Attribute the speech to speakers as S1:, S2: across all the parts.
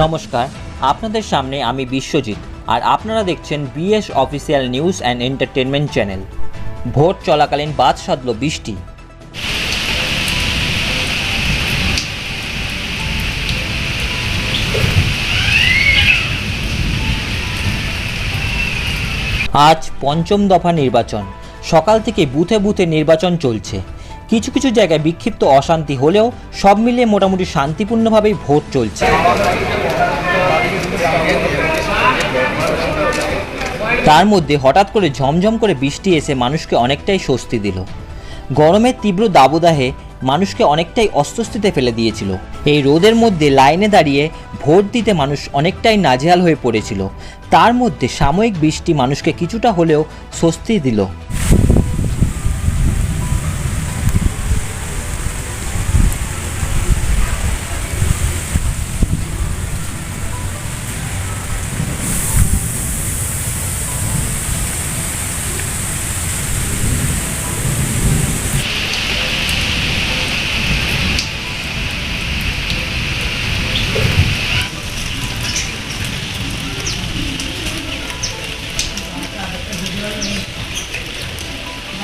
S1: নমস্কার, আপনাদের সামনে আমি বিশ্বজিৎ আর আপনারা দেখছেন BS official news and entertainment channel. Vote চলাকালীন বাদ সাধল বৃষ্টি। আজ পঞ্চম দফা নির্বাচন। সকাল থেকে বুথে বুথে নির্বাচন চলছে। কিছু কিছু জায়গায় বিক্ষিপ্ত অশান্তি হলেও সব মিলিয়ে মোটামুটি শান্তিপূর্ণভাবেই ভোট চলছে। তার মধ্যে হঠাৎ করে ঝমঝম করে বৃষ্টি এসে মানুষকে অনেকটাই স্বস্তি দিল। গরমের তীব্র দাবদাহে মানুষকে অনেকটাই অস্বস্তিতে ফেলে দিয়েছিল। এই রোদের মধ্যে লাইনে দাঁড়িয়ে ভোট দিতে মানুষ অনেকটাই নাজেহাল হয়ে পড়েছিল। তার মধ্যে সাময়িক বৃষ্টি মানুষকে কিছুটা হলেও স্বস্তি দিল।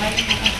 S1: Thank you.